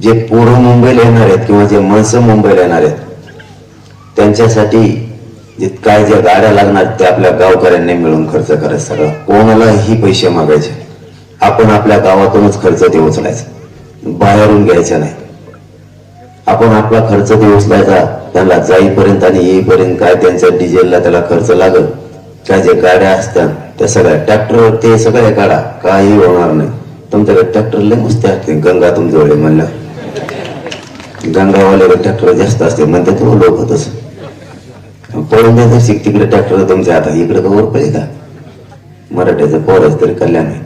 जे पोरं मुंबईला येणार आहेत किंवा जे माणसं मुंबईला येणार आहेत त्यांच्यासाठी जे काय ज्या गाड्या लागणार ते आपल्या गावकऱ्यांनी मिळून खर्च करायचा सगळा. कोणालाही पैसे मागायचे. आपण आपल्या गावातूनच खर्च ते उचलायचा. बाहेरून घ्यायचा नाही. आपण आपला खर्च ते उचलायचा त्यांना जाईपर्यंत आणि येईपर्यंत काय त्यांच्या डिझेलला त्याला खर्च लागल काय जे गाड्या असतात त्या सगळ्या ट्रॅक्टर ते सगळ्या काढा. काही होणार नाही. तुमच्याकडे ट्रॅक्टर लय मस्त गंगा तुमजवळ म्हणलं. गंगावाले ट्रॅक्टर जास्त असते म्हणते तो लोक होतच पळून द्यायचं शिक तिकडे ट्रॅक्टर तुमच्या आता. इकडे कवर पाहिजे का? मराठ्याचं पोरच तरी कल्याण आहे.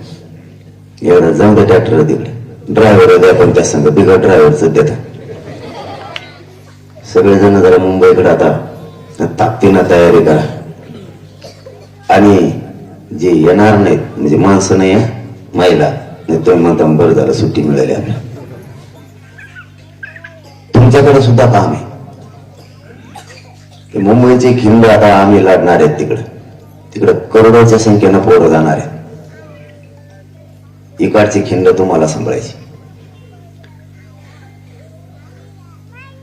एवढं जाऊन द्या ट्रॅक्टर तिकडे. ड्रायव्हर द्या पण त्या संघ बिघड ड्रायव्हरच देता. सगळेजण जरा मुंबईकडे आता. ताकदीनं तयारी करा. आणि जे येणार नाहीत म्हणजे माणसं नाही आहे, महिला. नाही तो म्हणता बरं झालं. सुट्टी मिळाली आपल्याला. त्यांच्याकडे सुद्धा काम आहे. की मुंबईची खिंड आता आम्ही लढणार आहेत तिकडं. तिकडं करोडोच्या संख्येनं पोरं जाणार आहेत. इकडची खिंड तुम्हाला सांभाळायची.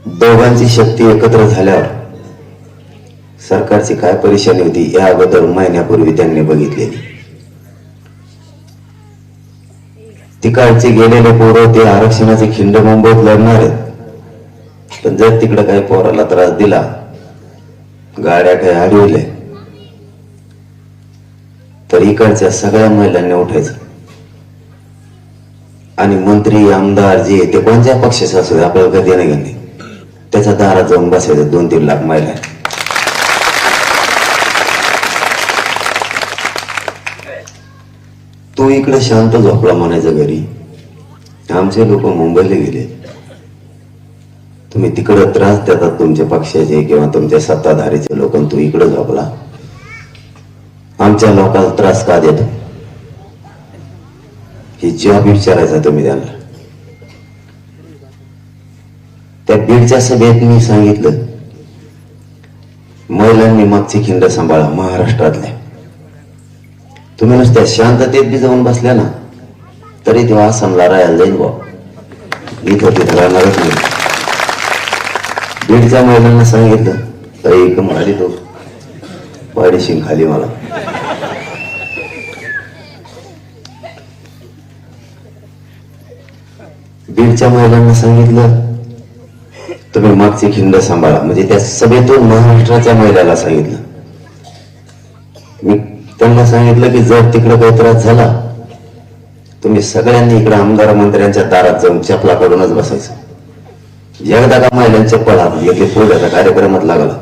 दोघांची शक्ती एकत्र झाल्यावर सरकारची काय परेशानी होती या अगोदर महिन्यापूर्वी त्यांनी बघितलेली. तिकडचे गेलेले पोरं ते आरक्षणाची खिंड मुंबईत लढणार आहेत. पण जर तिकडं काही पोराला त्रास दिला गाड्या काही अडवल्या तर इकडच्या सगळ्या महिलांनी उठायचं. आणि मंत्री आमदार जे ते कोणत्या पक्षाचे असू दे, आपल्याला कधी नाही घेणे त्याच्या दारात जाऊन बसायचं दोन तीन लाख महिला. तो इकडे शांत झोपला म्हणायचा घरी. आमचे लोक मुंबईला गेले. तुम्ही तिकडं त्रास देतात तुमच्या पक्षाचे किंवा तुमच्या सत्ताधारीचे लोक तू इकडं झोपला. आमच्या लोकांना त्रास का देतो? हे जॉब विचारायचा तुम्ही त्यांना. त्या बीडच्या सभेत मी सांगितलं महिलांनी मागची खिंड सांभाळा महाराष्ट्रातल्या तुम्ही नुसत्या शांततेत बी जाऊन बसल्या ना तरी तेव्हा समजा राहायला जाईल बा इथं तिथं राहणारच नाही. बीडच्या महिलांना सांगितलं तर एक म्हणाली तो पाडीशी खाली मला. बीडच्या महिलांना सांगितलं तुम्ही मागची खिंड सांभाळा. म्हणजे त्या सभेतून महाराष्ट्राच्या महिलाला सांगितलं. मी त्यांना सांगितलं की जर तिकडे काही त्रास झाला तुम्ही सगळ्यांनी इकडे आमदार मंत्र्यांच्या दारात जाऊन चपला काढूनच बसायचं. एकदा का महिलांच्या म्हणजे चप्पल हात घेतली कार्यक्रमात लागला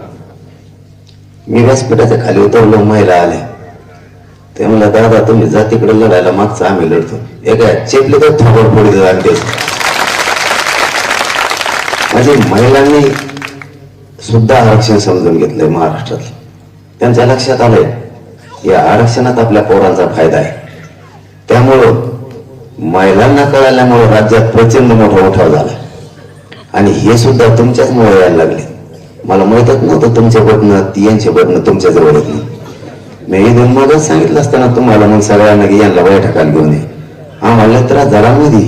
मी व्यासपीठाच्या खाली उतरलो महिला आल्या. ते म्हणलं दादा तुम्ही जा तिकडे लढायला मागचं आम्ही लढतो. एका चेपले तर थोबड फोडी आणते म्हणजे महिलांनी सुद्धा आरक्षण समजून घेतलंय महाराष्ट्रात त्यांच्या लक्षात आलंय या आरक्षणात आपल्या पोरांचा फायदा आहे. त्यामुळं महिलांना कळाल्यामुळं राज्यात प्रचंड मोठा उठाव झाला आणि हे सुद्धा तुमच्याच मुळे यायला लागले. मला माहितच नव्हतं तुमच्या बटणं ती यांच्या बटणं तुमच्या जवळ येत नाही मी दोन मगच सांगितलं असताना तुम्हाला मग सगळ्यांना की यांना बैठकाला घेऊन ये. आम्हाला त्रास झाला मध्ये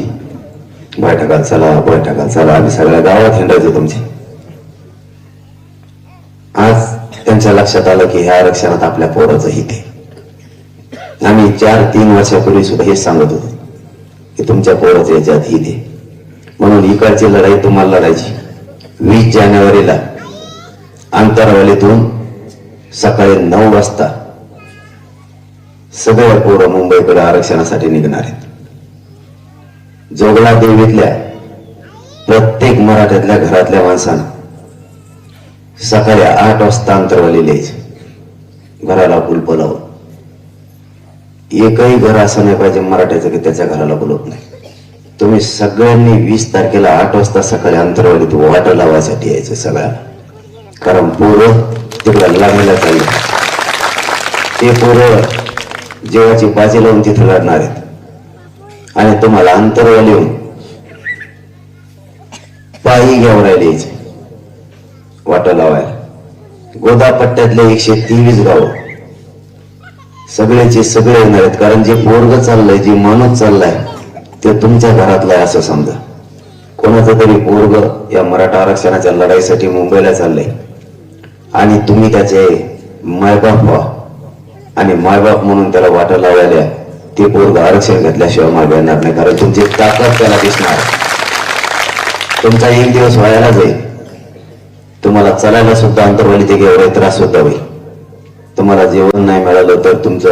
बैठकाला चला बैठकाला चला आम्ही सगळ्या गावात हिंडायचो तुमचे. आज त्यांच्या लक्षात आलं की ह्या आरक्षणात आपल्या पोराचं हित आहे. आम्ही चार तीन वर्षापूर्वी सुद्धा हेच सांगत होतो की तुमच्या पोराचं याच्यात हित आहे. म्हणून इकडची लढाई तुम्हाला लढायची. वीस जानेवारीला अंतरवालीतून सकाळी नऊ वाजता सगळ्या पोरं मुंबईकडे आरक्षणासाठी निघणार आहेत. जोगला देवीतल्या प्रत्येक मराठ्यातल्या घरातल्या माणसानं सकाळी आठ वाजता अंतरवाली लिहायचे. घराला कुलप एकही घर असं नाही पाहिजे मराठ्याचं की त्याच्या घराला बोलवत नाही. तुम्ही सगळ्यांनी वीस तारखेला आठ वाजता सकाळी अंतरवालीत वाटा लावायसाठी यायचं सगळ्या. कारण पोरं तिकडं लागलेल्या चालले. ते पोरं जेवाची बाजी लावून तिथे लढणार आहेत. आणि तुम्हाला अंतरवाली येऊन पायी घेऊन राहिले यायचे वाटा लावायला. गोदापट्ट्यातले एकशे तेवीस गाव. सगळेचे सगळे येणार आहेत. कारण जे पोरग चाललंय जे माणूस चाललाय ते तुमच्या घरातलं आहे असं समजा. कोणाचं तरी पोरग या मराठा आरक्षणाच्या लढाईसाठी मुंबईला चाललंय. आणि तुम्ही त्याचे मायबाप व्हा. आणि मायबाप म्हणून त्याला वाटा लावलेल्या ते पोरग आरक्षण घेतल्याशिवाय मागे येणार नाही कारण तुमची ताकद त्याला दिसणार तुमचा एक दिवस व्हायला जाईल. तुम्हाला चालायला सुद्धा अंतर्वाली ते एवढा त्रास सुद्धा होईल. तुम्हाला जेवण नाही मिळालं तर तुमचा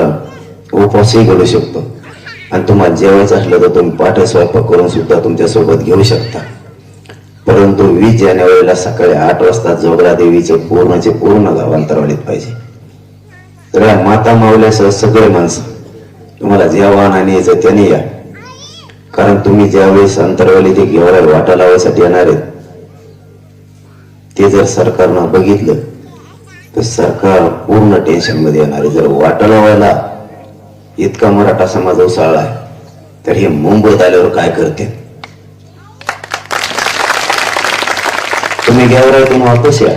उपवासही घडू शकतो. आणि तुम्हाला जेवायचं असलं तर तुम्ही पाठ स्वयंपाक करून सुद्धा तुमच्यासोबत घेऊ शकता. परंतु वीस जानेवारीला सकाळी आठ वाजता जोगरा देवीचे पूर्णचे पूर्ण गाव अंतरवालीत पाहिजे. तर या माता मावल्यासह सगळे माणसं तुम्हाला जेवण आणि यायचं त्याने या. कारण तुम्ही ज्यावेळेस अंतरवाली ते गेवराय वाटा लावायसाठी येणार आहेत ते जर सरकारनं बघितलं तर सरकार पूर्ण टेन्शनमध्ये येणार आहे. जर वाटा लावायला इतका मराठा समाज उसाळला आहे तर हे मुंबईत आल्यावर काय करते तुम्ही गेवरायतून वापस या.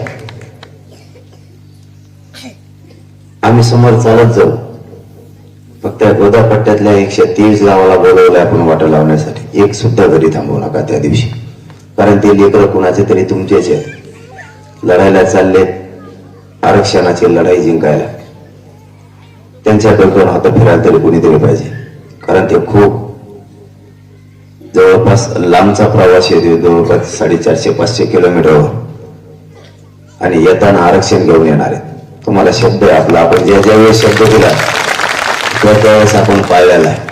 आम्ही समोर चालत जाऊ. फक्त गोदापट्ट्यातल्या एकशे तीस गावाला बोलवलं आपण वाटा लावण्यासाठी. एक सुद्धा घरी थांबवू नका त्या दिवशी. कारण ते लेकर कुणाचे तरी तुमचेच आहेत. लढायला चाललेत आरक्षणाची लढाई जिंकायला. त्यांच्या डोक्यावर हात फिरायला तरी कुणीतरी पाहिजे. कारण ते खूप जवळपास लांबचा प्रवास येतो जवळपास साडेचारशे पाचशे किलोमीटरवर. आणि येताना आरक्षण घेऊन येणार. आहेत तुम्हाला शब्द आहे आपला. आपण ज्या ज्यावेळेस शब्द दिला त्या त्यावेळेस आपण पाळलेला आहे.